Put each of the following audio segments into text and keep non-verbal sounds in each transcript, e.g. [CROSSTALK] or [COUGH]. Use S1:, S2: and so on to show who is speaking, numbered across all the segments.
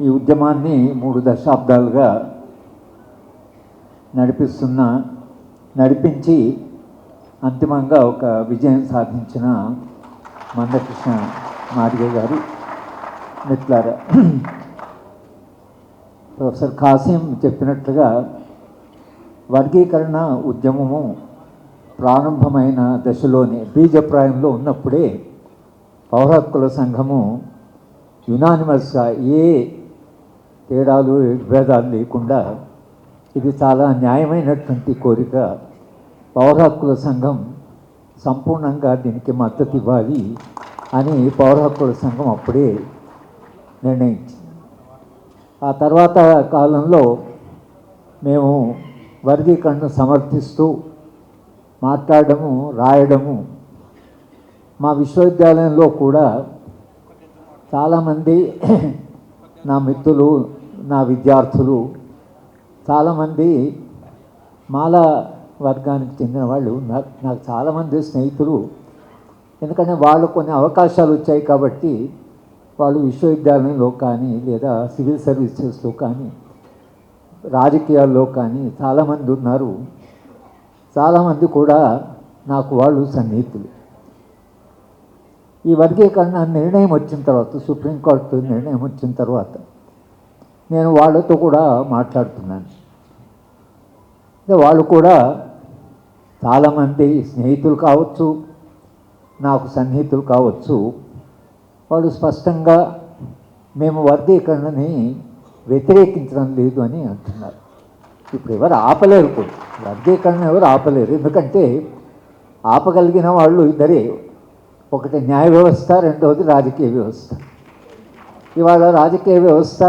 S1: ఈ ఉద్యమాన్ని మూడు దశాబ్దాలుగా నడిపిస్తున్న నడిపించి అంతిమంగా ఒక విజయం సాధించిన మందకృష్ణ మాదిగ గారు మిట్లారా ప్రొఫెసర్ కాసిం చెప్పినట్లుగా వర్గీకరణ ఉద్యమము ప్రారంభమైన దశలోనే బీజప్రాయంలో ఉన్నప్పుడే పౌర హక్కుల సంఘము యునానిమస్గా ఏ తేడాలు భేదాలు లేకుండా ఇది చాలా న్యాయమైనటువంటి కోరిక. పౌర హక్కుల సంఘం సంపూర్ణంగా దీనికి మద్దతు ఇవ్వాలి అని పౌర హక్కుల సంఘం అప్పుడే నిర్ణయించింది. ఆ తర్వాత కాలంలో మేము వర్గీకరణను సమర్థిస్తూ మాట్లాడము రాయడము. మా విశ్వవిద్యాలయంలో కూడా చాలామంది నా మిత్రులు నా విద్యార్థులు చాలామంది మాల వర్గానికి చెందిన వాళ్ళు నాకు నాకు చాలామంది స్నేహితులు. ఎందుకంటే వాళ్ళు కొన్ని అవకాశాలు వచ్చాయి కాబట్టి వాళ్ళు విశ్వవిద్యాలయంలో కానీ లేదా సివిల్ సర్వీసెస్లో కానీ రాజకీయాల్లో కానీ చాలామంది ఉన్నారు. చాలామంది కూడా నాకు వాళ్ళు సన్నిహితులు. ఈ వర్గీకరణ నిర్ణయం వచ్చిన తర్వాత సుప్రీంకోర్టు నిర్ణయం వచ్చిన తర్వాత నేను వాళ్ళతో కూడా మాట్లాడుతున్నాను. వాళ్ళు కూడా చాలామంది స్నేహితులు కావచ్చు నాకు సన్నిహితులు కావచ్చు వాళ్ళు స్పష్టంగా మేము వర్గీకరణని వ్యతిరేకించడం లేదు అని అంటున్నారు. ఇప్పుడు ఎవరు ఆపలేరు కూడా వర్గీకరణ ఎవరు ఆపలేరు. ఎందుకంటే ఆపగలిగిన వాళ్ళు ఇద్దరే. ఒకటి న్యాయ వ్యవస్థ రెండవది రాజకీయ వ్యవస్థ. ఇవాళ రాజకీయ వ్యవస్థ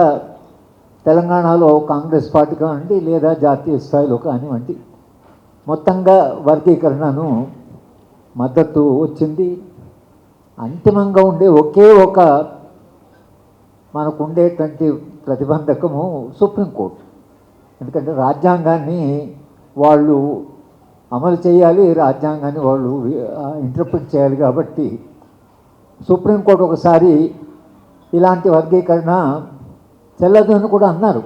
S1: తెలంగాణలో కాంగ్రెస్ పార్టీ కానివ్వండి లేదా జాతీయ స్థాయిలో కానివ్వండి మొత్తంగా వర్గీకరణను మద్దతు వచ్చింది. అంతిమంగా ఉండే ఒకే ఒక మనకు ఉండేటువంటి ప్రతిబంధకము సుప్రీంకోర్టు. ఎందుకంటే రాజ్యాంగాన్ని వాళ్ళు అమలు చేయాలి రాజ్యాంగాన్ని వాళ్ళు ఇంటర్ప్రిట్ చేయాలి కాబట్టి సుప్రీంకోర్టు ఒకసారి ఇలాంటి వర్గీకరణ చెల్లదు అని కూడా అన్నారు.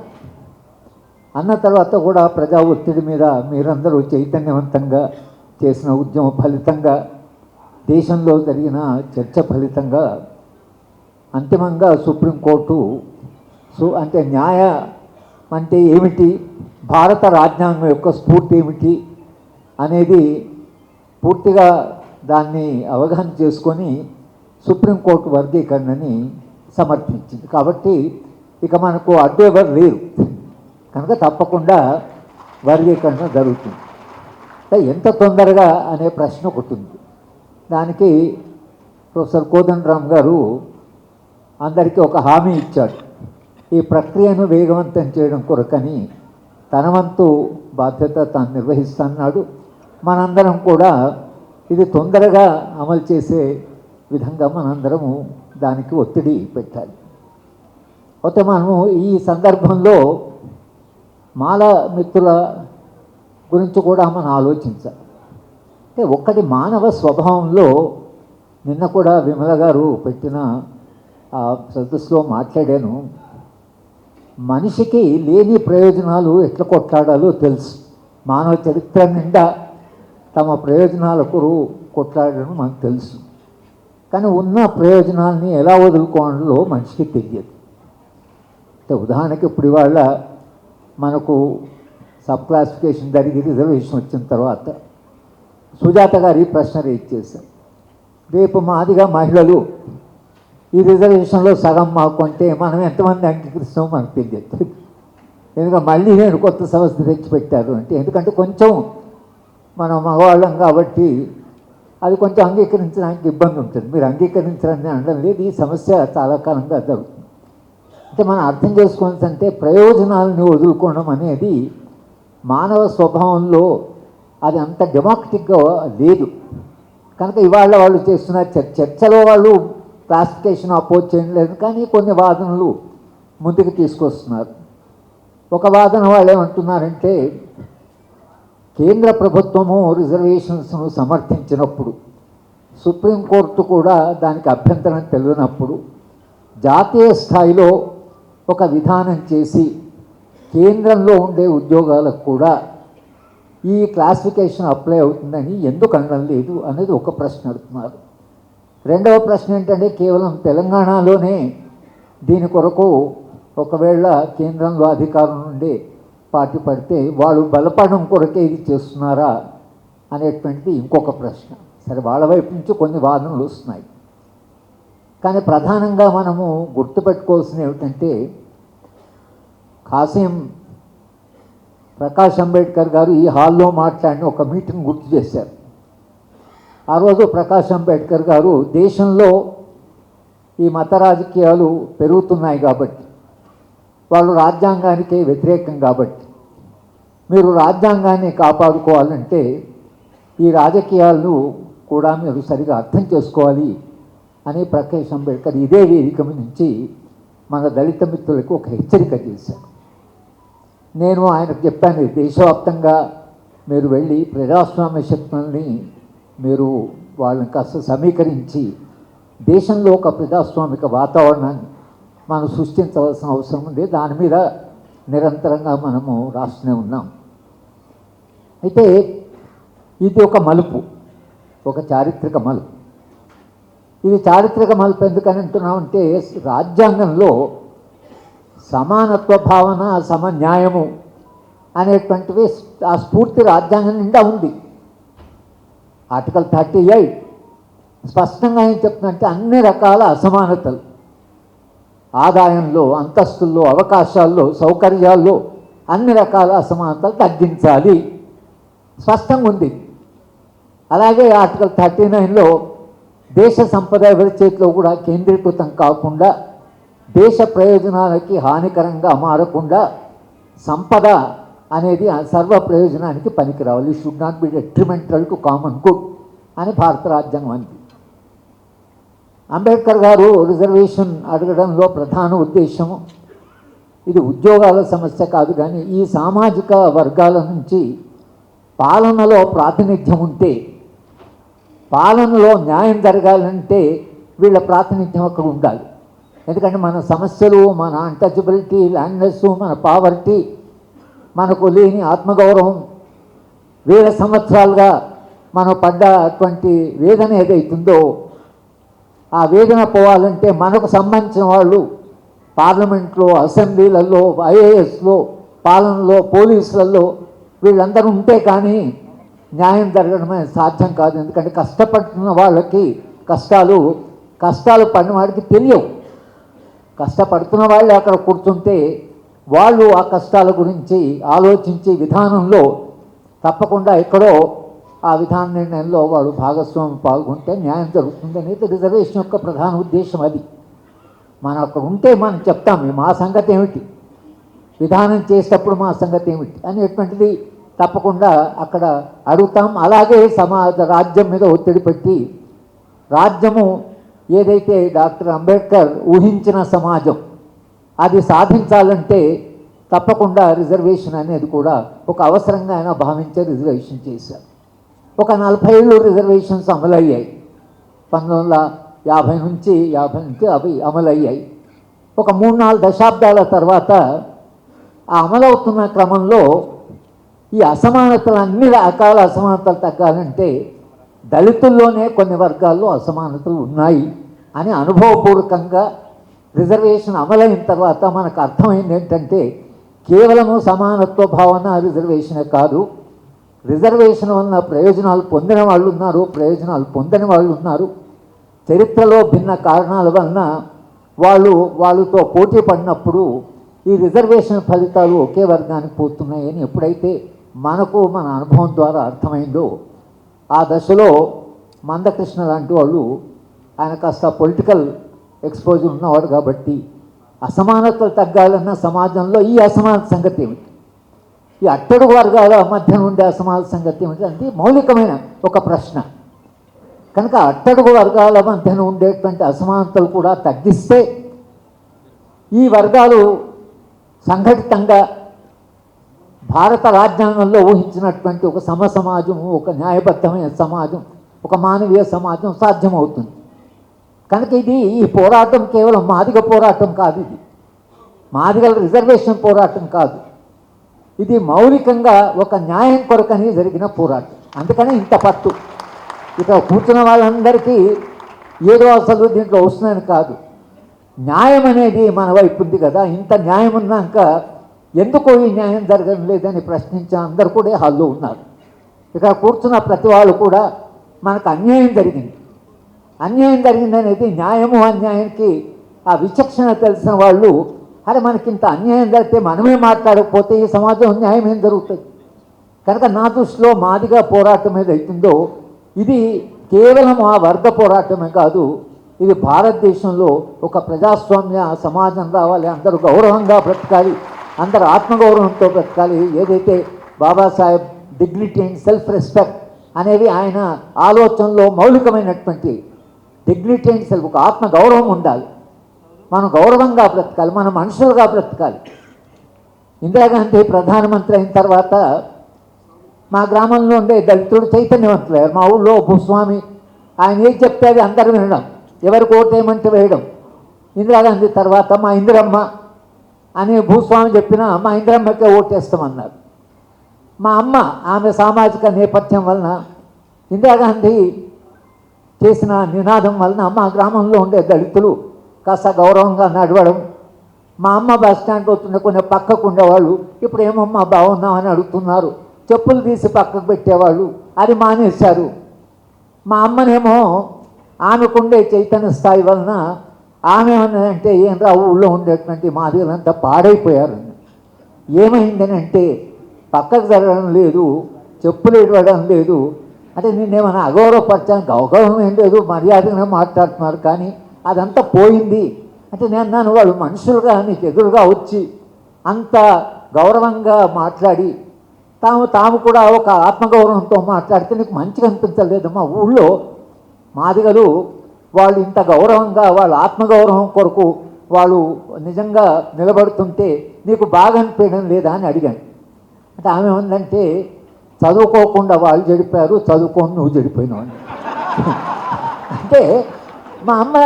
S1: అన్న తర్వాత కూడా ప్రజా ఒత్తిడి మీద మీరందరూ చైతన్యవంతంగా చేసిన ఉద్యమ ఫలితంగా దేశంలో జరిగిన చర్చ ఫలితంగా అంతిమంగా సుప్రీంకోర్టు సు అంటే న్యాయ అంటే ఏమిటి భారత రాజ్యాంగం యొక్క స్ఫూర్తి ఏమిటి అనేది పూర్తిగా దాన్ని అవగాహన చేసుకొని సుప్రీంకోర్టు వర్గీకరణని సమర్థించింది. కాబట్టి ఇక మనకు అడ్డు ఎవరు లేరు. కనుక తప్పకుండా వర్గీకరణ జరుగుతుంది. ఎంత తొందరగా అనే ప్రశ్న ఒకటి దానికి ప్రొఫెసర్ కోదండరామ్ గారు అందరికీ ఒక హామీ ఇచ్చాడు. ఈ ప్రక్రియను వేగవంతం చేయడం కొరకని తన వంతు బాధ్యత తాను నిర్వహిస్తున్నాడు. మనందరం కూడా ఇది తొందరగా అమలు చేసే విధంగా మనందరము దానికి ఒత్తిడి పెట్టాలి. అయితే మనము ఈ సందర్భంలో మాల మిత్రుల గురించి కూడా మనం ఆలోచించాలి. అంటే ఒక్కటి మానవ స్వభావంలో నిన్న కూడా విమల గారు పెట్టిన ఆ సదస్సులో మాట్లాడాను. మనిషికి లేని ప్రయోజనాలు ఎట్లా కొట్లాడాలో తెలుసు. మానవ చరిత్ర నిండా తమ ప్రయోజనాలకు కొట్లాడడం మనకు తెలుసు. కానీ ఉన్న ప్రయోజనాల్ని ఎలా వదులుకోవడంలో మనిషికి తెలియదు. అంటే ఉదాహరణకి ఇప్పుడు ఇవాళ మనకు సబ్ క్లాసిఫికేషన్ జరిగి రిజర్వేషన్ వచ్చిన తర్వాత సుజాత గారి ప్రశ్న రేట్ చేశారు. రేపు మాదిగా మహిళలు ఈ రిజర్వేషన్లో సగం మాకు అంటే మనం ఎంతమంది అంగీకరిస్తామో మనకు తెలియదు. ఎందుకంటే మళ్ళీ నేను కొత్త సంస్థ తెచ్చిపెట్టారు అంటే ఎందుకంటే కొంచెం మనం మగవాళ్ళం కాబట్టి అది కొంచెం అంగీకరించడానికి ఇబ్బంది ఉంటుంది. మీరు అంగీకరించరని అనడం లేదు. ఈ సమస్య చాలా కాలంగా జరుగుతుంది. అంటే మనం అర్థం చేసుకోవాల్సింటే ప్రయోజనాలను వదులుకోవడం అనేది మానవ స్వభావంలో అది అంత డెమోక్రటిక్గా లేదు. కనుక ఇవాళ వాళ్ళు చేస్తున్న చర్- చర్చలో వాళ్ళు క్లాసిఫికేషన్ అపోజ్ చేయడం లేదు. కానీ కొన్ని వాదనలు ముందుకు తీసుకొస్తున్నారు. ఒక వాదన వాళ్ళు ఏమంటున్నారంటే కేంద్ర ప్రభుత్వము రిజర్వేషన్స్ను సమర్థించినప్పుడు సుప్రీంకోర్టు కూడా దానికి అభ్యంతరం తెలియనప్పుడు జాతీయ స్థాయిలో ఒక విధానం చేసి కేంద్రంలో ఉండే ఉద్యోగాలకు కూడా ఈ క్లాసిఫికేషన్ అప్లై అవుతుందని ఎందుకు అనడం లేదు అనేది ఒక ప్రశ్న అడుగుతున్నారు. రెండవ ప్రశ్న ఏంటంటే కేవలం తెలంగాణలోనే దీని కొరకు ఒకవేళ కేంద్రంలో అధికారం నుండి పార్టీ పడితే వాళ్ళు బలపడడం కొరకే ఇది చేస్తున్నారా అనేటువంటిది ఇంకొక ప్రశ్న. సరే వాళ్ళ వైపు నుంచి కొన్ని వాదనలు వస్తున్నాయి. కానీ ప్రధానంగా మనము గుర్తుపెట్టుకోవాల్సింది ఏమిటంటే కాసిం ప్రకాష్ అంబేద్కర్ గారు ఈ హాల్లో మాట్లాడిన ఒక మీటింగ్ గుర్తు చేశారు. ఆ రోజు ప్రకాష్ అంబేద్కర్ గారు దేశంలో ఈ మత రాజకీయాలు పెరుగుతున్నాయి కాబట్టి వాళ్ళు రాజ్యాంగానికి వ్యతిరేకం కాబట్టి మీరు రాజ్యాంగాన్ని కాపాడుకోవాలంటే ఈ రాజకీయాలను కూడా మీరు సరిగా అర్థం చేసుకోవాలి. అని ప్రకాష్ అంబేద్కర్ ఇదే వేదిక నుంచి మన దళిత మిత్రులకు ఒక హెచ్చరిక చేశారు. నేను ఆయనకు చెప్పాను దేశవ్యాప్తంగా మీరు వెళ్ళి ప్రజాస్వామ్య శక్తుల్ని మీరు వాళ్ళని కాస్త సమీకరించి దేశంలో ఒక ప్రజాస్వామిక వాతావరణాన్ని మనం సృష్టించవలసిన అవసరం ఉంది. దాని మీద నిరంతరంగా మనము రాస్తూనే ఉన్నాం. అయితే ఇది ఒక మలుపు ఒక చారిత్రక మలుపు. ఇది చారిత్రక మలుపు ఎందుకని అంటున్నామంటే రాజ్యాంగంలో సమానత్వ భావన సమన్యాయము అనేటువంటివి ఆ స్ఫూర్తి రాజ్యాంగం నిండా ఉంది. ఆర్టికల్ థర్టీ ఎయిట్ స్పష్టంగా ఏం చెప్తుందంటే అన్ని రకాల అసమానతలు ఆదాయంలో అంతస్తుల్లో అవకాశాల్లో సౌకర్యాల్లో అన్ని రకాల అసమానతలు తగ్గించాలి. స్పష్టంగా ఉంది. అలాగే ఆర్టికల్ థర్టీ నైన్లో దేశ సంపద ఎవరి చేతిలో కూడా కేంద్రీకృతం కాకుండా దేశ ప్రయోజనాలకి హానికరంగా మారకుండా సంపద అనేది సర్వ ప్రయోజనానికి పనికిరావాలి. Should not be detrimental to common good అని భారత రాజ్యాంగం అంది. అంబేద్కర్ గారు రిజర్వేషన్ అడగడంలో ప్రధాన ఉద్దేశము ఇది ఉద్యోగాల సమస్య కాదు కానీ ఈ సామాజిక వర్గాల నుంచి పాలనలో ప్రాతినిధ్యం ఉంటే పాలనలో న్యాయం జరగాలంటే వీళ్ళ ప్రాతినిధ్యం అక్కడ ఉండాలి. ఎందుకంటే మన సమస్యలు మన అన్టచబిలిటీ ల్యాండ్నెస్ మన పావర్టీ మనకు లేని ఆత్మగౌరవం వేల సంవత్సరాలుగా మనం పడ్డ అటువంటి వేదన ఏదైతుందో ఆ వేదన పోవాలంటే మనకు సంబంధించిన వాళ్ళు పార్లమెంట్లో అసెంబ్లీలలో ఐఏఎస్లో పాలనలో పోలీసులలో వీళ్ళందరూ ఉంటే కానీ న్యాయం జరగడమే సాధ్యం కాదు. ఎందుకంటే కష్టపడుతున్న వాళ్ళకి కష్టాలు కష్టాలు పడిన వాడికి తెలియవు. కష్టపడుతున్న వాళ్ళు అక్కడ కూర్చుంటే వాళ్ళు ఆ కష్టాల గురించి ఆలోచించే విధానంలో తప్పకుండా ఎక్కడో ఆ విధాన నిర్ణయంలో వాడు భాగస్వామి పాల్గొంటే న్యాయం జరుగుతుంది అనేది రిజర్వేషన్ యొక్క ప్రధాన ఉద్దేశం అది. మనం అక్కడ ఉంటే మనం చెప్తాం మా సంగతి ఏమిటి? విధానం చేసేటప్పుడు మా సంగతి ఏమిటి? అనేటువంటిది తప్పకుండా అక్కడ అడుగుతాం. అలాగే సమాజ రాజ్యం మీద ఒత్తిడి పెట్టి రాజ్యము ఏదైతే డాక్టర్ అంబేద్కర్ ఊహించిన సమాజం అది సాధించాలంటే తప్పకుండా రిజర్వేషన్ అనేది కూడా ఒక అవసరంగా ఆయన భావించే రిజర్వేషన్ చేశారు. ఒక నలభై ఏళ్ళు రిజర్వేషన్స్ అమలయ్యాయి. పంతొమ్మిది వందల యాభై నుంచి యాభై నుంచి అవి అమలయ్యాయి. ఒక మూడు నాలుగు దశాబ్దాల తర్వాత ఆ అమలవుతున్న క్రమంలో ఈ అసమానతలు అన్ని రకాల అసమానతలు తగ్గాలంటే దళితుల్లోనే కొన్ని వర్గాల్లో అసమానతలు ఉన్నాయి అని అనుభవపూర్వకంగా రిజర్వేషన్ అమలైన తర్వాత మనకు అర్థమైంది ఏంటంటే కేవలము సమానత్వ భావన రిజర్వేషనే కాదు. రిజర్వేషన్ వలన ప్రయోజనాలు పొందిన వాళ్ళు ఉన్నారు ప్రయోజనాలు పొందని వాళ్ళు ఉన్నారు. చరిత్రలో భిన్న కారణాల వలన వాళ్ళు వాళ్ళతో పోటీ పడినప్పుడు ఈ రిజర్వేషన్ ఫలితాలు ఒకే వర్గానికి పోతున్నాయని ఎప్పుడైతే మనకు మన అనుభవం ద్వారా అర్థమైందో ఆ దశలో మందకృష్ణ లాంటి వాళ్ళు ఆయన కాస్త పొలిటికల్ ఎక్స్పోజర్ ఉన్నవాడు కాబట్టి అసమానతలు తగ్గాలన్న సమాజంలో ఈ అసమానత సంగతి ఏమిటి? ఈ అట్టడుగు వర్గాల మధ్య ఉండే అసమానత సంగతి ఏమిటి? అంటే మౌలికమైన ఒక ప్రశ్న. కనుక అట్టడుగు వర్గాల మధ్యన ఉండేటువంటి అసమానతలు కూడా తగ్గిస్తే ఈ వర్గాలు సంఘటితంగా భారత రాజ్యాంగంలో ఊహించినటువంటి ఒక సమ సమాజం ఒక న్యాయబద్ధమైన సమాజం ఒక మానవీయ సమాజం సాధ్యమవుతుంది. కనుక ఇది ఈ పోరాటం కేవలం మాదిగ పోరాటం కాదు ఇది. మాదిగల రిజర్వేషన్ పోరాటం కాదు. ఇది మౌలికంగా ఒక న్యాయం కొరకని జరిగిన పోరాటం. అందుకని ఇంత పట్టు. ఇక్కడ కూర్చున్న వాళ్ళందరికీ ఏదో అసలు దీంట్లో వస్తుందని కాదు. న్యాయం అనేది మన వైపు ఉంది కదా. ఇంత న్యాయం ఉన్నాక ఎందుకో ఈ న్యాయం జరగడం లేదని ప్రశ్నించిన అందరు కూడా హాల్లో ఉన్నారు. ఇక్కడ కూర్చున్న ప్రతి వాళ్ళు కూడా మనకు అన్యాయం జరిగింది. అన్యాయం జరిగింది అనేది న్యాయము అన్యాయానికి ఆ విచక్షణ తెలిసిన వాళ్ళు అరే మనకి ఇంత అన్యాయం జరిగితే మనమే మాట్లాడకపోతే ఈ సమాజం న్యాయం ఏం జరుగుతుంది? కనుక నా దృష్టిలో మాదిగా పోరాటం ఏదైతుందో ఇది కేవలం ఆ వర్గ పోరాటమే కాదు ఇది భారతదేశంలో ఒక ప్రజాస్వామ్య సమాజం రావాలి అందరూ గౌరవంగా బ్రతకాలి. అందరు ఆత్మగౌరవంతో బ్రతకాలి. ఏదైతే Babasaheb dignity and self respect అనేవి ఆయన ఆలోచనలో మౌలికమైనటువంటి డిగ్నిటీ అండ్ సెల్ఫ్ ఒక ఆత్మ గౌరవం ఉండాలి. మనం గౌరవంగా బ్రతకాలి మనం మనుషులుగా బ్రతకాలి. ఇందిరాగాంధీ ప్రధానమంత్రి అయిన తర్వాత మా గ్రామంలో ఉండే దళితుడు చైతన్యవంతులయ్యారు మా ఊళ్ళో భూస్వామి ఆయన ఏం చెప్తే అది అందరూ వినడం. ఎవరికి ఓటేయమంటే వేయడం. ఇందిరాగాంధీ తర్వాత మా ఇందిరమ్మ అని భూస్వామి చెప్పిన మా ఇంద్రమ్మకే ఓటేస్తామన్నారు. మా అమ్మ ఆమె సామాజిక నేపథ్యం వలన ఇందిరాగాంధీ చేసిన నినాదం వలన మా గ్రామంలో ఉండే దళితులు కాస్త గౌరవంగా నడవడం మా అమ్మ బస్ స్టాండ్ పోతుండే కొన్ని పక్కకు ఉండేవాళ్ళు ఇప్పుడు ఏమమ్మా బాగున్నామని అడుగుతున్నారు. చెప్పులు తీసి పక్కకు పెట్టేవాళ్ళు అది మానేశారు. మా అమ్మనేమో ఆమెకుండే చైతన్య స్థాయి వలన ఆమె ఏమన్నదంటే ఏం రా ఊళ్ళో ఉండేటువంటి మాదిగలంతా పాడైపోయారు. ఏమైందని అంటే పక్కకు జరగడం లేదు చెప్పులు ఇవ్వడం లేదు. అంటే నేనేమైనా అగౌరవపరచాను? గౌరవం ఏం లేదు మర్యాదగానే మాట్లాడుతున్నారు. కానీ అదంతా పోయింది. అంటే నేను నన్ను వాళ్ళు మనుషులుగా నీకు ఎదురుగా వచ్చి అంత గౌరవంగా మాట్లాడి తాము తాము కూడా ఒక ఆత్మగౌరవంతో మాట్లాడితే నీకు మంచిగా అనిపించలేదమ్మా. ఊళ్ళో మాదిగలు వాళ్ళు ఇంత గౌరవంగా వాళ్ళ ఆత్మగౌరవం కొరకు వాళ్ళు నిజంగా నిలబడుతుంటే నీకు బాగా అనిపించడం లేదా అని అడిగాను. అంటే ఆమె ఉందంటే చదువుకోకుండా వాళ్ళు చెడిపారు చదువుకొని నువ్వు చెడిపోయినావు అని. [LAUGHS] అంటే మా అమ్మ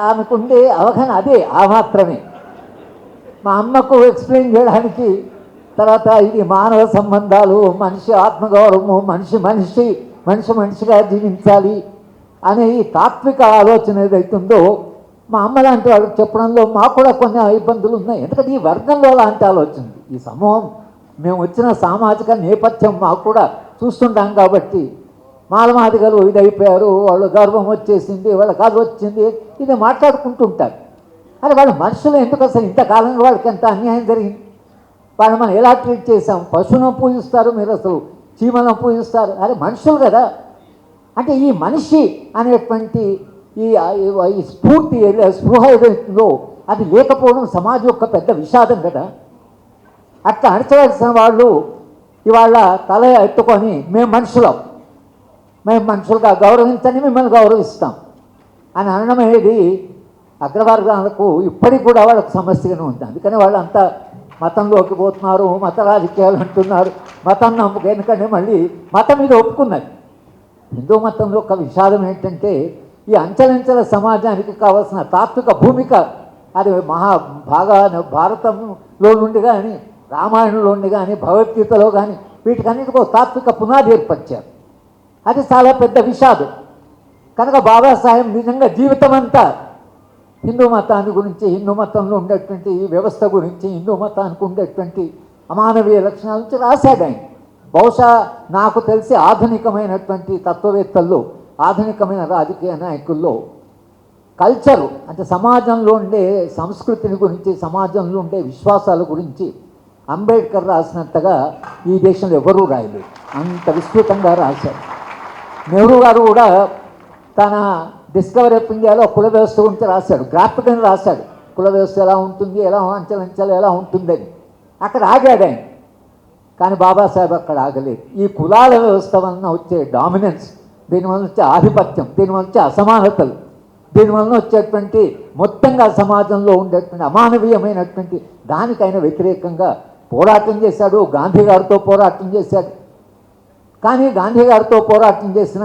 S1: ఆమెకుండే అవగాహన అదే ఆ మాత్రమే. మా అమ్మకు ఎక్స్ప్లెయిన్ చేయడానికి తర్వాత ఇది మానవ సంబంధాలు మనిషి ఆత్మగౌరవము మనిషి మనిషి మనిషి మనిషిగా జీవించాలి అనే ఈ తాత్విక ఆలోచన ఏదైతుందో మా అమ్మ లాంటి వాళ్ళకి చెప్పడంలో మాకు కూడా కొన్ని ఇబ్బందులు ఉన్నాయి. ఎందుకంటే ఈ వర్గంలో లాంటి ఆలోచన ఈ సమూహం మేము వచ్చిన సామాజిక నేపథ్యం మాకు కూడా చూస్తుంటాం కాబట్టి మాలమాదిగలు ఇది అయిపోయారు వాళ్ళు గర్వం వచ్చేసింది వాళ్ళకి అది వచ్చింది ఇది మాట్లాడుకుంటుంటారు అరే వాళ్ళు మనుషులు ఎందుకు అసలు ఇంతకాలంలో వాళ్ళకి ఎంత అన్యాయం జరిగింది? వాళ్ళు మనం ఎలా ట్రీట్ చేసాం పశువులను పూజిస్తారు మీరు అసలు చీమలను పూజిస్తారు. అరే మనుషులు కదా. అంటే ఈ మనిషి అనేటువంటి ఈ ఈ స్ఫూర్తి ఏదో స్పృహ ఏదైతుందో అది లేకపోవడం సమాజం యొక్క పెద్ద విషాదం కదా. అట్లా అణచవలసిన వాళ్ళు ఇవాళ తల ఎత్తుకొని మేము మనుషులం. మేము మనుషులుగా గౌరవించని మిమ్మల్ని గౌరవిస్తాం. అని అనడం అనేది అగ్రవర్గాలకు ఇప్పటికి కూడా వాళ్ళకి సమస్యగానే ఉంది. అందుకని వాళ్ళు అంతా మతంలోకి పోతున్నారు మత రాజకీయాలు అంటున్నారు మతం నమ్మకం ఎందుకంటే మళ్ళీ మతం మీద ఒప్పుకున్నది హిందూ మతంలో ఒక విషాదం ఏంటంటే ఈ అంచలంచల సమాజానికి కావాల్సిన తాత్విక భూమిక అది మహా బాగా భారతంలో నుండి కానీ రామాయణంలో నుండి కానీ భగవద్గీతలో కానీ వీటికన్నిటికీ ఒక తాత్విక పునాది ఏర్పరిచారు. అది చాలా పెద్ద విషాదం. కనుక బాబాసాహెబ్ నిజంగా జీవితం అంతా హిందూ మతాన్ని గురించి హిందూ మతంలో ఉండేటువంటి ఈ వ్యవస్థ గురించి హిందూ మతానికి ఉండేటువంటి అమానవీయ లక్షణాల నుంచి రాశాడు ఆయన. బహుశా నాకు తెలిసి ఆధునికమైనటువంటి తత్వవేత్తల్లో ఆధునికమైన రాజకీయ నాయకుల్లో కల్చరు అంటే సమాజంలో ఉండే సంస్కృతిని గురించి సమాజంలో ఉండే విశ్వాసాల గురించి అంబేద్కర్ రాసినంతగా ఈ దేశంలో ఎవరూ రాయలేదు. అంత విస్తృతంగా రాశారు. నెహ్రూ గారు కూడా తన డిస్కవరీ ఆఫ్ ఇండియాలో కుల వ్యవస్థ గురించి రాశాడు గ్రాఫికని రాశాడు. కుల వ్యవస్థ ఎలా ఉంటుంది ఎలా అంచెలంచెలు ఎలా ఉంటుందని. అక్కడ ఆగాడు ఆయన. కానీ బాబాసాహెబ్ అక్కడ ఆగలేదు. ఈ కులాల వ్యవస్థ వలన వచ్చే డామినెన్స్ దీనివల్ల వచ్చే ఆధిపత్యం దీనివల్ల వచ్చే అసమానతలు దీనివలన వచ్చేటువంటి మొత్తంగా సమాజంలో ఉండేటువంటి అమానవీయమైనటువంటి దానికైనా వ్యతిరేకంగా పోరాటం చేశాడు గాంధీ గారితో పోరాటం చేశాడు. కానీ గాంధీ గారితో పోరాటం చేసిన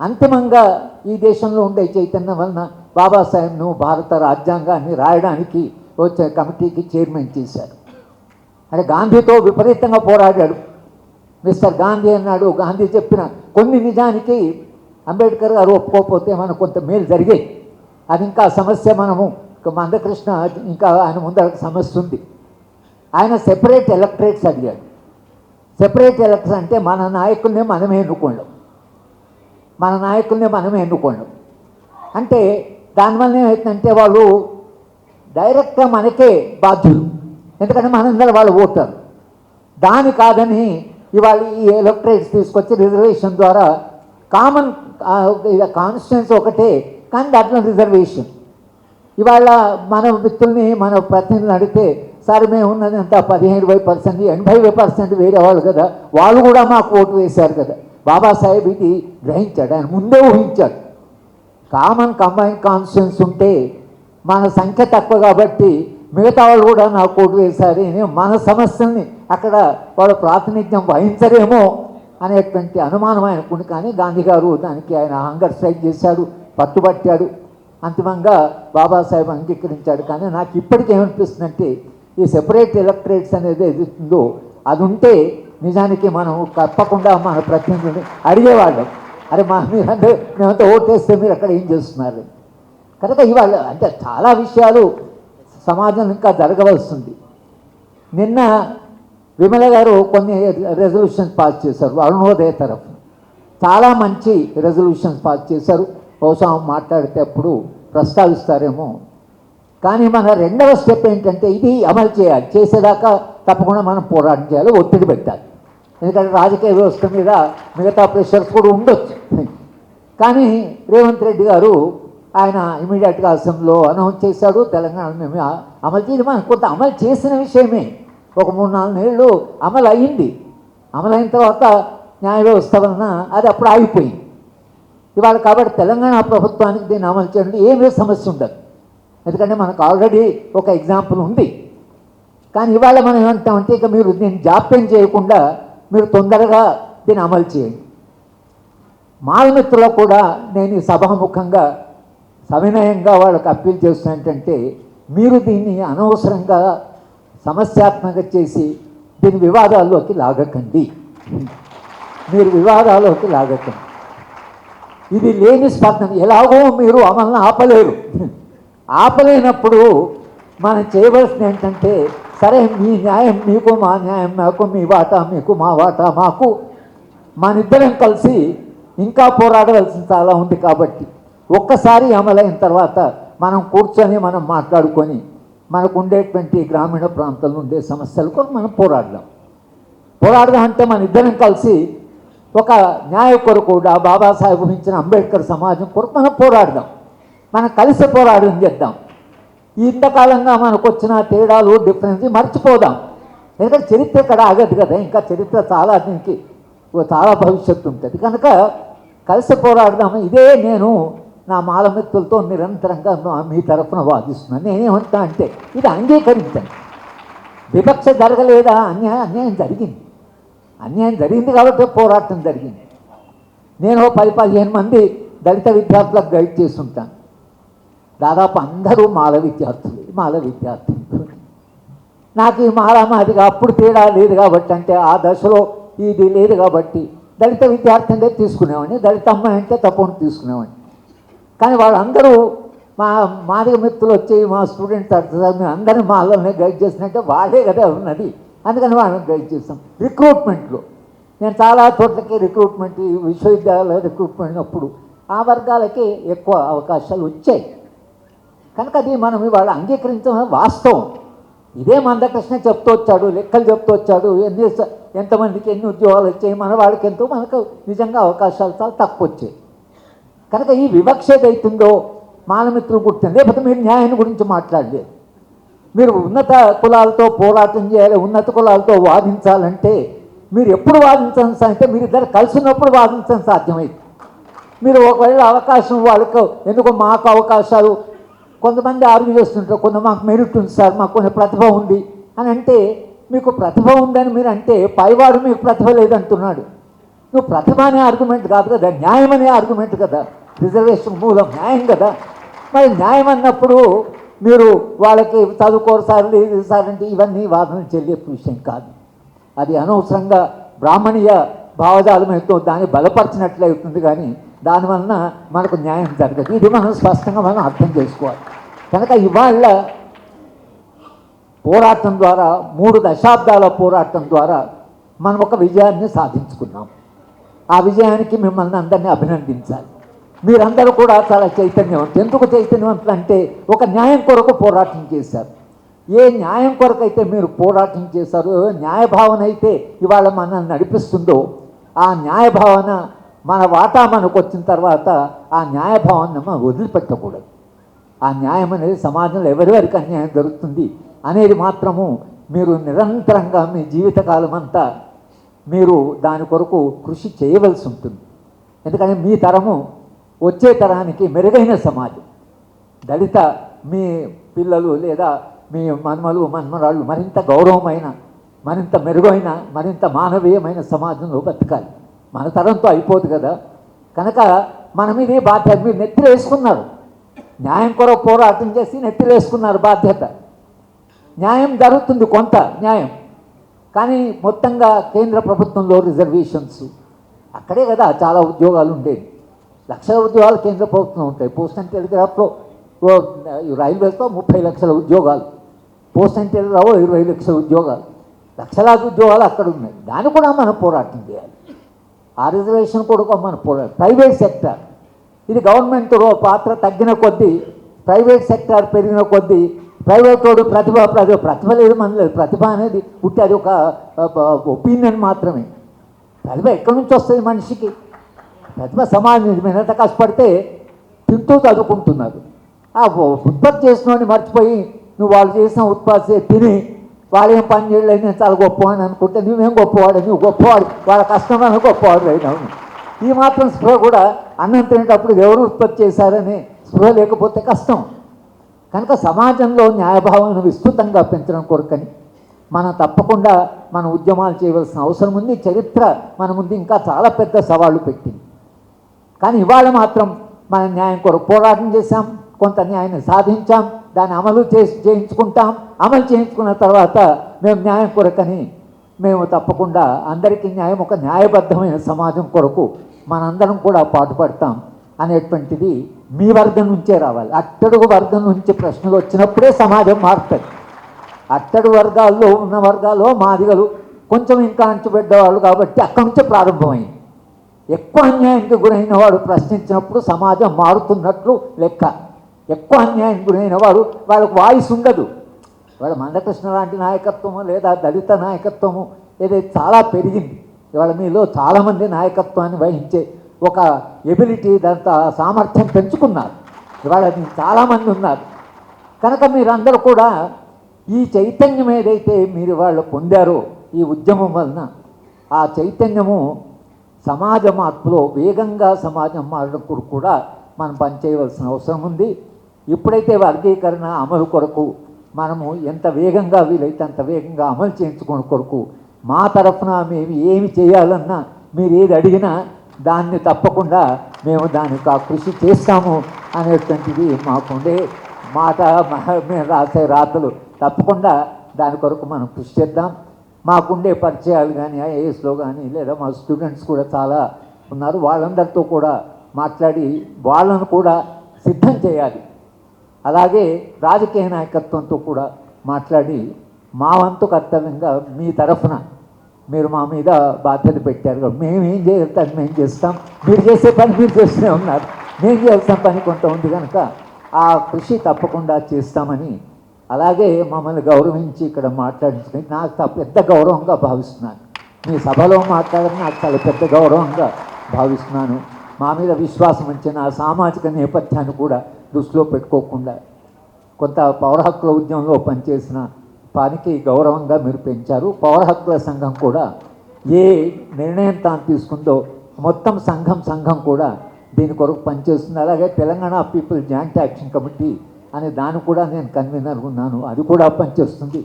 S1: అంతిమంగా ఈ దేశంలో ఉండే చైతన్యం వలన బాబాసాహెబ్ను భారత రాజ్యాంగాన్ని రాయడానికి వచ్చే కమిటీకి చైర్మన్ చేశారు. అంటే గాంధీతో విపరీతంగా పోరాడాడు. మిస్టర్ గాంధీ అన్నాడు గాంధీ చెప్పిన కొన్ని నిజానికి అంబేద్కర్ గారు ఒప్పుకోకపోతే మనకు కొంత మేలు జరిగేది అది ఇంకా సమస్య మనము. మందకృష్ణ ఇంకా ఆయన ముందర సమస్య ఉంది. ఆయన సెపరేట్ ఎలక్ట్రేట్స్ అడిగాడు. సెపరేట్ ఎలక్ట్స్ అంటే మన నాయకుల్ని మనమే ఎన్నుకోండం. మన నాయకుల్ని మనమే ఎన్నుకోండం. అంటే దానివల్ల ఏమవుతుందంటే వాళ్ళు డైరెక్ట్గా మనకే బాధ్యులు. ఎందుకంటే మనందరూ వాళ్ళు ఓటర్. దాని కాదని ఇవాళ ఈ ఎలక్ట్రేట్స్ తీసుకొచ్చి రిజర్వేషన్ ద్వారా కామన్ కాన్స్టిట్యున్సీ ఒకటే కానీ దాంట్లో రిజర్వేషన్. ఇవాళ మన మిత్రుల్ని మన ప్రతినిధులు అడిగితే సార్ మేము ఉన్నది అంత పదిహేను వై పర్సెంట్ ఎనభై పర్సెంట్ వేరే వాళ్ళు కదా. వాళ్ళు కూడా మాకు ఓటు వేశారు కదా. బాబాసాహెబ్ ఇది గ్రహించాడు. ఆయన ముందే ఊహించాడు. కామన్ కంబైన్ కాన్స్టిట్యూన్స్ ఉంటే మన సంఖ్య తక్కువ కాబట్టి మిగతా వాళ్ళు కూడా నాకు ఓటు వేశారు. అని మన సమస్యల్ని అక్కడ వాళ్ళు ప్రాతినిధ్యం వహించరేమో అనేటువంటి అనుమానం ఆయనకుంది కానీ గాంధీ గారు దానికి ఆయన హంగర్ స్ట్రైక్ చేశాడు పట్టుబట్టాడు. అంతిమంగా బాబాసాహెబ్ అంగీకరించాడు. కానీ నాకు ఇప్పటికీ ఏమనిపిస్తుందంటే ఈ సెపరేట్ ఎలక్ట్రేట్స్ అనేది ఎదుగుతుందో అది ఉంటే నిజానికి మనం తప్పకుండా మన ప్రతినిధులు అడిగేవాళ్ళం. అరే మా మీరంటే మేమంతా ఓటేస్తే మీరు అక్కడ ఏం చేస్తున్నారు? కనుక ఇవాళ అంటే చాలా విషయాలు సమాజం ఇంకా జరగవలసింది. నిన్న విమల గారు కొన్ని రెజల్యూషన్స్ పాస్ చేశారు అరుణోదయ తరఫున. చాలా మంచి రెజల్యూషన్స్ పాస్ చేశారు. బహుశా మాట్లాడితే అప్పుడు ప్రస్తావిస్తారేమో. కానీ మన రెండవ స్టెప్ ఏంటంటే ఇది అమలు చేయాలి. చేసేదాకా తప్పకుండా మనం పోరాటం చేయాలి ఒత్తిడి పెట్టాలి. ఎందుకంటే రాజకీయ వ్యవస్థ మీద మిగతా ప్రెషర్స్ కూడా ఉండొచ్చు. కానీ రేవంత్ రెడ్డి గారు ఆయన ఇమీడియట్గా అసెంబ్లీలో అనౌన్స్ చేశాడు. తెలంగాణ మేము అమలు చేయడం మనం కొంత అమలు చేసిన విషయమే. ఒక మూడు నాలుగు నెలలు అమలు అయ్యింది అమలైన తర్వాత న్యాయ వ్యవస్థ వలన అది అప్పుడు ఆగిపోయింది. ఇవాళ కాబట్టి తెలంగాణ ప్రభుత్వానికి దీన్ని అమలు చేయడం ఏమీ సమస్య ఉండదు. ఎందుకంటే మనకు ఆల్రెడీ ఒక ఎగ్జాంపుల్ ఉంది. కానీ ఇవాళ మనం ఏమంటామంటే ఇక మీరు దీన్ని జాప్యం చేయకుండా మీరు తొందరగా దీన్ని అమలు చేయండి. మాలమిత్రులకు కూడా నేను ఈ సభాముఖంగా సవినయంగా వాళ్ళకి అప్పీల్ చేస్తున్నా ఏంటంటే మీరు దీన్ని అనవసరంగా సమస్యాత్మక చేసి దీని వివాదాల్లోకి లాగకండి. మీరు వివాదాల్లోకి లాగకండి. ఇది లేని స్పందన. ఎలాగో మీరు అమలను ఆపలేరు. ఆపలేనప్పుడు మనం చేయవలసింది ఏంటంటే సరే మీ న్యాయం మీకు మా న్యాయం మాకు మీ వాటా మీకు మా వాటా మాకు. మనిద్దరం కలిసి ఇంకా పోరాడవలసిన చాలా ఉంది కాబట్టి ఒక్కసారి అమలైన తర్వాత మనం కూర్చొని మనం మాట్లాడుకొని మనకు ఉండేటువంటి గ్రామీణ ప్రాంతంలో ఉండే సమస్యల కొరకు మనం పోరాడదాం. పోరాడదాం అంటే మన ఇద్దరం కలిసి ఒక న్యాయ కొరకు బాబాసాహెబ్ ఇచ్చిన అంబేద్కర్ సమాజం కొరకు మనం పోరాడదాం. మనం కలిసి పోరాడడం చేద్దాం. ఇంతకాలంగా మనకు వచ్చిన తేడాలు డిఫరెన్స్ మర్చిపోదాం. ఎందుకంటే చరిత్ర ఇక్కడ ఆగదు కదా ఇంకా చరిత్ర చాలా దీనికి చాలా భవిష్యత్తు ఉంటుంది. కనుక కలిసి పోరాడదాం ఇదే నేను నా మాలమిత్రులతో నిరంతరంగా మీ తరఫున వాదిస్తున్నాను నేనేమంటా అంటే ఇది అంగీకరించాను వివక్ష జరగలేదా? అన్యాయం అన్యాయం జరిగింది. అన్యాయం జరిగింది కాబట్టి పోరాటం జరిగింది. నేను ఓ పది పదిహేను మంది దళిత విద్యార్థులకు గైడ్ చేస్తుంటాను. దాదాపు అందరూ మాల విద్యార్థులు మాల విద్యార్థులు నాకు ఈ మాల మాదిగా అప్పుడు తేడా లేదు కాబట్టి అంటే ఆ దశలో ఇది లేదు కాబట్టి దళిత విద్యార్థి అంటే తీసుకునేవాడిని. దళిత అమ్మాయి అంటే తప్పకుండా తీసుకునేవాడిని. కానీ వాళ్ళందరూ మా మాదిగ మిత్రులు వచ్చి మా స్టూడెంట్స్ అడుగుతారు మేము అందరినీ మాలోనే గైడ్ చేసినట్టే వాళ్ళే కదా ఉన్నది. అందుకని వాళ్ళని గైడ్ చేస్తాం. రిక్రూట్మెంట్లో. నేను చాలా చోట్లకి రిక్రూట్మెంట్ ఈ విశ్వవిద్యాలయ రిక్రూట్మెంట్ అప్పుడు ఆ వర్గాలకి ఎక్కువ అవకాశాలు వచ్చాయి. కనుక అది మనం ఇవాళ అంగీకరించడం వాస్తవం. ఇదే మందకృష్ణ చెప్తూ వచ్చాడు లెక్కలు చెప్తూ వచ్చాడు ఎన్ని ఎంతమందికి ఎన్ని ఉద్యోగాలు వచ్చాయి మన వాళ్ళకి ఎంతో మనకు నిజంగా అవకాశాలు చాలా తక్కువ వచ్చాయి. కనుక ఈ వివక్ష ఏదైతుందో మానమిత్రులు గుర్తుంది. లేకపోతే మీరు న్యాయం గురించి మాట్లాడలేదు. మీరు ఉన్నత కులాలతో పోరాటం చేయాలి ఉన్నత కులాలతో వాదించాలంటే మీరు ఎప్పుడు వాదించడం అంటే మీరు ఇద్దరు కలిసి ఉన్నప్పుడు వాదించడం సాధ్యమైంది మీరు ఒకవేళ అవకాశం వాళ్ళకు ఎందుకో మాకు అవకాశాలు కొంతమంది ఆర్గ్యూ చేస్తుంటారు కొంత మాకు మెరిట్ ఉంది సార్ మాకు కొంత ప్రతిభ ఉంది అని అంటే మీకు ప్రతిభ ఉందని మీరు అంటే పైవాడు మీకు ప్రతిభ లేదంటున్నాడు. నువ్వు ప్రతిభ అనే ఆర్గ్యుమెంట్ కాదు కదా న్యాయం అనే ఆర్గ్యుమెంట్ కదా రిజర్వేషన్ మూలం న్యాయం కదా. మరి న్యాయం అన్నప్పుడు మీరు వాళ్ళకి చదువుకోరు సార్ సార్ అంటే ఇవన్నీ వాదన చెల్లే విషయం కాదు. అది అనవసరంగా బ్రాహ్మణీయ భావజాలమైతో దాన్ని బలపరిచినట్లయితుంది కానీ దానివలన మనకు న్యాయం జరగదు. ఇది మనం స్పష్టంగా మనం అర్థం చేసుకోవాలి. కనుక ఇవాళ పోరాటం ద్వారా మూడు దశాబ్దాల పోరాటం ద్వారా మనం ఒక విజయాన్ని సాధించుకున్నాం. ఆ విజయానికి మిమ్మల్ని అందరినీ అభినందించాలి. మీరందరూ కూడా చాలా చైతన్యవంతులు. ఎందుకు చైతన్యవంతులు అంటే ఒక న్యాయం కొరకు పోరాటం చేశారు. ఏ న్యాయం కొరకు అయితే మీరు పోరాటం చేశారో న్యాయభావన అయితే ఇవాళ మనల్ని నడిపిస్తుందో ఆ న్యాయభావన మన వాటా మనకు వచ్చిన తర్వాత ఆ న్యాయ మనం వదిలిపెట్టకూడదు. ఆ న్యాయం అనేది సమాజంలో ఎవరెవరికి అన్యాయం జరుగుతుంది అనేది మాత్రము మీరు నిరంతరంగా మీ జీవితకాలం అంతా మీరు దాని కొరకు కృషి చేయవలసి ఉంటుంది. ఎందుకంటే మీ తరము వచ్చే తరానికి మెరుగైన సమాజం. దళిత మీ పిల్లలు లేదా మీ మన్మలు మన్మరాళ్ళు మరింత గౌరవమైన మరింత మెరుగైన మరింత మానవీయమైన సమాజంలో బతకాలి. మన తరంతో అయిపోదు కదా. కనుక మన మీద బాధ్యత మీరు నెత్తి వేసుకున్నారు న్యాయం కొరకు పోరాటం చేసి నెత్తి వేసుకున్నారు బాధ్యత. న్యాయం జరుగుతుంది కొంత న్యాయం. కానీ మొత్తంగా కేంద్ర ప్రభుత్వంలో రిజర్వేషన్స్ అక్కడే కదా చాలా ఉద్యోగాలు ఉండేవి. లక్షల ఉద్యోగాలు కేంద్ర ప్రభుత్వం ఉంటాయి. పోస్ట్ అండ్ టెలిగ్రాఫ్లో ఓ, రైల్వేస్లో ముప్పై లక్షల ఉద్యోగాలు. పోస్ట్ అండ్ టెలిగ్రాఫ్లో ఇరవై లక్షల ఉద్యోగాలు. లక్షలాది ఉద్యోగాలు అక్కడ ఉన్నాయి. దాన్ని కూడా మనం పోరాటం చేయాలి. ఆ రిజర్వేషన్ కూడా మనం పోరాటం ప్రైవేట్ సెక్టర్. ఇది గవర్నమెంట్ పాత్ర తగ్గిన కొద్దీ ప్రైవేట్ సెక్టార్ పెరిగిన కొద్దీ ప్రైవేటోడు ప్రతిభ ప్రతిభ లేదు మన లేదు. ప్రతిభ అనేది పుట్టి అది ఒక ఒపీనియన్ మాత్రమే. ప్రతిభ ఎక్కడి నుంచి వస్తుంది మనిషికి? ప్రతిభ సమాజం మీద కష్టపడితే తింటూ చదువుకుంటున్నారు ఆ ఉత్పత్తి చేసిన మర్చిపోయి నువ్వు వాళ్ళు చేసిన ఉత్పత్తి తిని వాళ్ళు ఏం పని చేయలేదు నేను చాలా గొప్పవాడిని అనుకుంటే నువ్వేం గొప్పవాడు నువ్వు గొప్పవాడు వాళ్ళ కష్టం అని గొప్పవాడు అయినావు ఈ మాత్రం స్పృహ కూడా అన్నం తినేటప్పుడు ఎవరు ఉత్పత్తి చేశారని స్పృహ లేకపోతే కష్టం. కనుక సమాజంలో న్యాయభావాలను విస్తృతంగా పెంచడం కొరకని మనం తప్పకుండా మన ఉద్యమాలు చేయవలసిన అవసరం ఉంది చరిత్ర మన ముందు ఇంకా చాలా పెద్ద సవాళ్ళు పెట్టింది. కానీ ఇవాళ మాత్రం మన న్యాయం కొరకు పోరాటం చేశాం కొంత న్యాయాన్ని సాధించాం దాన్ని అమలు చేసి చేయించుకుంటాం అమలు చేయించుకున్న తర్వాత మేము న్యాయం కొరకని మేము తప్పకుండా అందరికీ న్యాయం ఒక న్యాయబద్ధమైన సమాజం కొరకు మనందరం కూడా పాటుపడతాం. అనేటువంటిది మీ వర్గం నుంచే రావాలి. అట్టడుగు వర్గం నుంచి ప్రశ్నలు వచ్చినప్పుడే సమాజం మారుతుంది. అట్టడు వర్గాల్లో ఉన్న వర్గాల్లో మాదిగలు కొంచెం ఇంకా అంచుబెడ్డవాళ్ళు కాబట్టి అక్కడి నుంచే ప్రారంభమైంది. ఎక్కువ అన్యాయానికి గురైన వాడు ప్రశ్నించినప్పుడు సమాజం మారుతున్నట్లు లెక్క. ఎక్కువ అన్యాయం గురైన వాడు వాళ్ళకు వాయిస్ ఉండదు. వాళ్ళ మందకృష్ణ లాంటి నాయకత్వము లేదా దళిత నాయకత్వము ఏదైతే చాలా పెరిగింది ఇవాళ మీలో చాలామంది నాయకత్వాన్ని వహించే ఒక ఎబిలిటీ దాంతో సామర్థ్యం పెంచుకున్నారు. ఇవాళ చాలామంది ఉన్నారు. కనుక మీరందరూ కూడా ఈ చైతన్యం ఏదైతే మీరు వాళ్ళు పొందారో ఈ ఉద్యమం వలన ఆ చైతన్యము సమాజ మార్పులో వేగంగా సమాజం మారడం కూడా మనం పనిచేయవలసిన అవసరం ఉంది. ఎప్పుడైతే వర్గీకరణ అమలు కొరకు మనము ఎంత వేగంగా వీలైతే అంత వేగంగా అమలు చేయించుకోవడం కొరకు మా తరఫున మేము ఏమి చేయాలన్నా మీరు ఏది అడిగినా దాన్ని తప్పకుండా మేము దానికి ఆ కృషి చేస్తాము అనేటువంటిది మాకుండే మాట మేము రాసే రాతలు. తప్పకుండా దాని కొరకు మనం కృషి చేద్దాం. మాకుండే పరిచయాలు కానీ ఐఏఎస్లో కానీ లేదా మా స్టూడెంట్స్ కూడా చాలా ఉన్నారు. వాళ్ళందరితో కూడా మాట్లాడి వాళ్ళను కూడా సిద్ధం చేయాలి. అలాగే రాజకీయ నాయకత్వంతో కూడా మాట్లాడి మా వంతు కర్తవ్యంగా మీ తరఫున మీరు మా మీద బాధ్యత పెట్టారు మేమేం మేము ఏం చేయాలి? మేము చేస్తాం. మీరు చేసే పని మీరు చేస్తూనే ఉన్నారు. మేము చేయాల్సిన పని కొంత ఉంది కనుక ఆ కృషి తప్పకుండా చేస్తామని అలాగే మమ్మల్ని గౌరవించి ఇక్కడ మాట్లాడించుకుని నాకు పెద్ద గౌరవంగా భావిస్తున్నాను. మీ సభలో మాట్లాడడం నాకు చాలా పెద్ద గౌరవంగా భావిస్తున్నాను. మా మీద విశ్వాసం ఉంచిన సామాజిక నేపథ్యాన్ని కూడా దృష్టిలో పెట్టుకోకుండా కొంత పౌర హక్కుల ఉద్యమంలో పనిచేసిన పానికి గౌరవంగా మీరు పెంచారు. పౌర హక్కుల సంఘం కూడా ఏ నిర్ణయం తాను తీసుకుందో మొత్తం సంఘం సంఘం కూడా దీని కొరకు పనిచేస్తుంది. అలాగే Telangana people joint action committee అనే దాన్ని కూడా నేను కన్వీనర్ ఉన్నాను. అది కూడా పనిచేస్తుంది.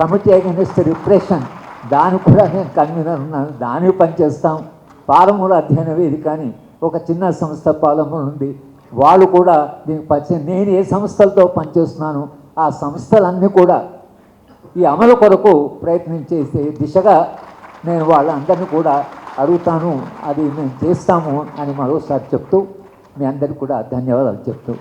S1: కమిటీ అగెనిస్ట్ రిప్రెషన్ దాని కూడా నేను కన్వీనర్ ఉన్నాను. దానికి పనిచేస్తాం. పాలమూల అధ్యయన వేది కానీ ఒక చిన్న సంస్థ పాలమూల ఉంది. వాళ్ళు కూడా దీనికి పరిచయం. నేను ఏ సంస్థలతో పనిచేస్తున్నాను? ఆ సంస్థలన్నీ కూడా ఈ అమలు కొరకు ప్రయత్నం చేసే దిశగా నేను వాళ్ళందరినీ కూడా అడుగుతాను. అది మేము చేస్తాము అని మరోసారి చెప్తూ మీ అందరికీ కూడా ధన్యవాదాలు చెప్తూ